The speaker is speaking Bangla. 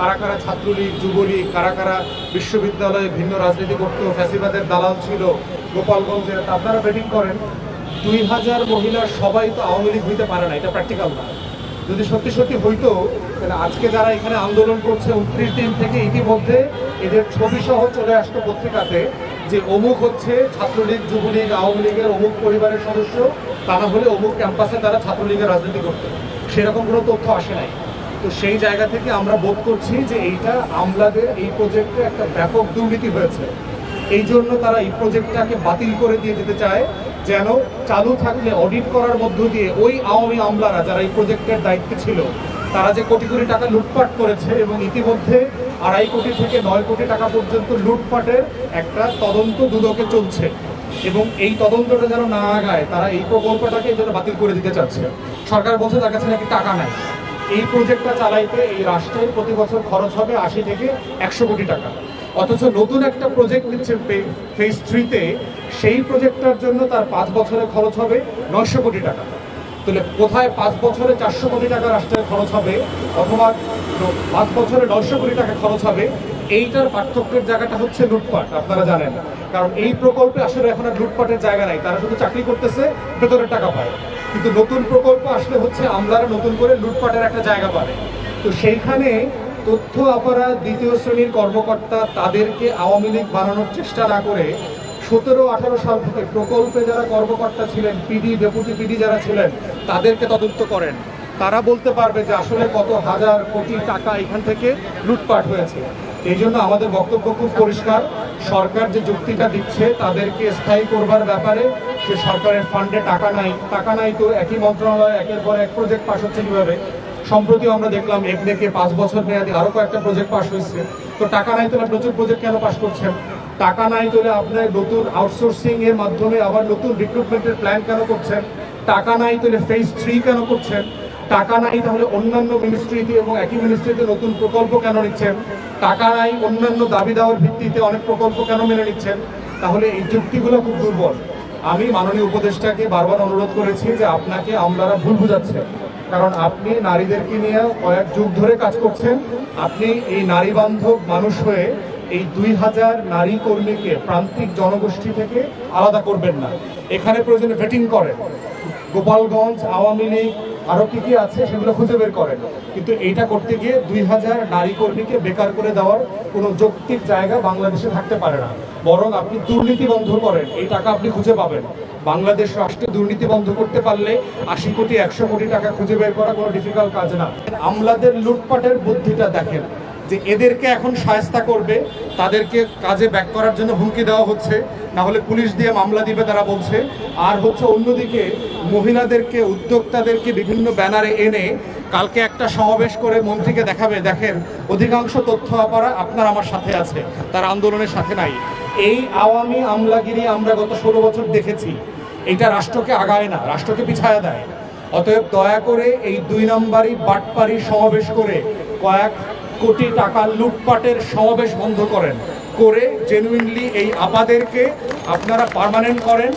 কারা কারা ছাত্রলীগ, যুবলীগ, কারা কারা বিশ্ববিদ্যালয়ে ভিন্ন রাজনীতি করত, ফ্যাসিবাদের দালাল ছিল, গোপালগঞ্জের আপনারা ব্যাটিং করেন। দুই হাজার মহিলা সবাই তো আওয়ামী লীগ হইতে পারে না, এটা প্র্যাকটিক্যাল না। যদি সত্যি সত্যি হইতো, তাহলে আজকে যারা এখানে আন্দোলন করছে, উনত্রিশ দিন থেকে ইতিমধ্যে এদের ছবি সহ চলে আসতো পত্রিকাতে যে অমুক হচ্ছে ছাত্রলীগ, যুবলীগ, আওয়ামী লীগের অমুক পরিবারের সদস্য, তা না হলে অমুক ক্যাম্পাসে তারা ছাত্রলীগের রাজনীতি করতো। সেরকম কোনো তথ্য আসে নাই। তো সেই জায়গা থেকে আমরা বোধ করছি যে এইটা আমলাদের এই প্রজেক্টে একটা ব্যাপক দুর্নীতি হয়েছে। এই জন্য তারা এই প্রজেক্টটাকে বাতিল করে দিয়ে যেতে চায়, যেন চালু থাকলে অডিট করার মধ্য দিয়ে ওই আওয়ামী আমলারা যারা এই প্রজেক্টের দায়িত্বে ছিল, তারা যে কোটি কোটি টাকা লুটপাট করেছে এবং ইতিমধ্যে আড়াই কোটি থেকে নয় কোটি টাকা পর্যন্ত লুটপাটের একটা তদন্ত দুদকে চলছে। এবং এই তদন্তটা যেন না আগায়, তারা এই প্রকল্পটাকে যেন বাতিল করে দিতে চাচ্ছে। সরকার বলছে তার কাছে নাকি টাকা নাই। এই প্রজেক্টটা চালাইতে এই রাষ্ট্রের প্রতি বছর খরচ হবে আশি থেকে একশো কোটি টাকা। অথচ নতুন একটা প্রজেক্ট নিচ্ছে ফেজ থ্রিতে সেই প্রজেক্টটার জন্য তার পাঁচ বছরে খরচ হবে নয়শো কোটি টাকা। তাহলে কোথায় পাঁচ বছরে চারশো কোটি টাকা রাষ্ট্রের খরচ হবে, অথবা পাঁচ বছরে নয়শো কোটি টাকা খরচ হবে, এইটার পার্থক্যের জায়গাটা হচ্ছে লুটপাট, আপনারা জানেন। কারণ এই প্রকল্পে আসলে এখন আর লুটপাটের জায়গা নাই, তারা শুধু চাকরি করতেছে ভেতরের টাকা পায়। কিন্তু নতুন প্রকল্প আসলে হচ্ছে আমলারা নতুন করে লুটপাটের একটা জায়গা পাবে। তো সেইখানে তথ্য অপরাধ দ্বিতীয় শ্রেণির কর্মকর্তা তাদেরকে আওয়ামী লীগ বানানোর চেষ্টা না করে সতেরো আঠারো সাল থেকে প্রকল্পে যারা কর্মকর্তা ছিলেন, পিডি, ডেপুটি পিডি যারা ছিলেন, তাদেরকে তদন্ত করেন। তারা বলতে পারবে যে আসলে কত হাজার কোটি টাকা এখান থেকে লুটপাট হয়েছে। এই জন্য আমাদের বক্তব্য খুব পরিষ্কার। সরকার যে যুক্তিটা দিচ্ছে, তাদেরকে স্থায়ী করবার ব্যাপারে সে সরকারের ফান্ডে টাকা নাই টাকা নাই তো একই মন্ত্রণালয় একের পর এক প্রজেক্ট পাস হচ্ছে কীভাবে? সম্প্রতি আমরা দেখলাম একদিকে পাঁচ বছর মেয়াদি আরও কয়েকটা প্রজেক্ট পাস হয়েছে। তো টাকা নাই তোলে প্রচুর প্রজেক্ট কেন পাস করছেন? টাকা নাই তোলে আপনার নতুন আউটসোর্সিং এর মাধ্যমে আবার নতুন রিক্রুটমেন্টের প্ল্যান কেন করছেন? টাকা নাই তোলে ফেজ থ্রি কেন করছেন? টাকা নাই তাহলে অন্যান্য মিনিস্ট্রিতে এবং একই মিনিস্ট্রিতে নতুন প্রকল্প কেন নিচ্ছেন? টাকা নাই, অন্যান্য দাবি দেওয়ার ভিত্তিতে অনেক প্রকল্প কেন মেনে নিচ্ছেন? তাহলে এই যুক্তিগুলো খুব দুর্বল। আমি মাননীয় উপদেষ্টাকে বারবার অনুরোধ করেছি যে আপনাকে আমলারা ভুল বুঝাচ্ছে। কারণ আপনি নারীদেরকে নিয়ে কয়েক যুগ ধরে কাজ করছেন। আপনি এই নারী বান্ধব মানুষ হয়ে এই দুই হাজার নারী কর্মীকে প্রান্তিক জনগোষ্ঠী থেকে আলাদা করবেন না। এখানে প্রয়োজনে ভেটিং করেন। গোপালগঞ্জ আওয়ামী লীগ আরও কি কি আছে সেগুলো খুঁজে বের করেন। কিন্তু এইটা করতে গিয়ে দুই হাজার নারী কর্মীকে বেকার করে দেওয়ার কোনো যৌক্তিক জায়গা বাংলাদেশে থাকতে পারে না। বরং আপনি দুর্নীতি বন্ধ করেন, এই টাকা আপনি খুঁজে পাবেন। বাংলাদেশ রাষ্ট্রে দুর্নীতি বন্ধ করতে পারলে আশি কোটি, একশো কোটি টাকা খুঁজে বের করা কোনো ডিফিকাল্ট কাজ না। আমলাদের লুটপাটের বুদ্ধিটা দেখেন। যে এদেরকে এখন সায়স্তা করবে, তাদেরকে কাজে ব্যাক করার জন্য হুমকি দেওয়া হচ্ছে। না হলে পুলিশ দিয়ে মামলা দিবে তারা বলছে। আর হচ্ছে অন্যদিকে মহিলাদেরকে, উদ্যোক্তাদেরকে বিভিন্ন ব্যানারে এনে কালকে একটা সমাবেশ করে মন্ত্রীকে দেখাবে। দেখেন, অধিকাংশ তথ্য আপারা আপনার আমার সাথে আছে। তার আন্দোলনের সাথে নাই। এই আওয়ামী আমলাগিরি আমরা গত ষোলো বছর দেখেছি। এটা রাষ্ট্রকে আগায় না, রাষ্ট্রকে পিছায়া দেয়। অতএব দয়া করে এই দুই নম্বরই বাটপারি সমাবেশ করে কয়েক কোটি টাকা লুটপাটের সমাবেশ বন্ধ করেন। করে জেনুইনলি এই আপাদেরকে আপনারা পারমানেন্ট করেন।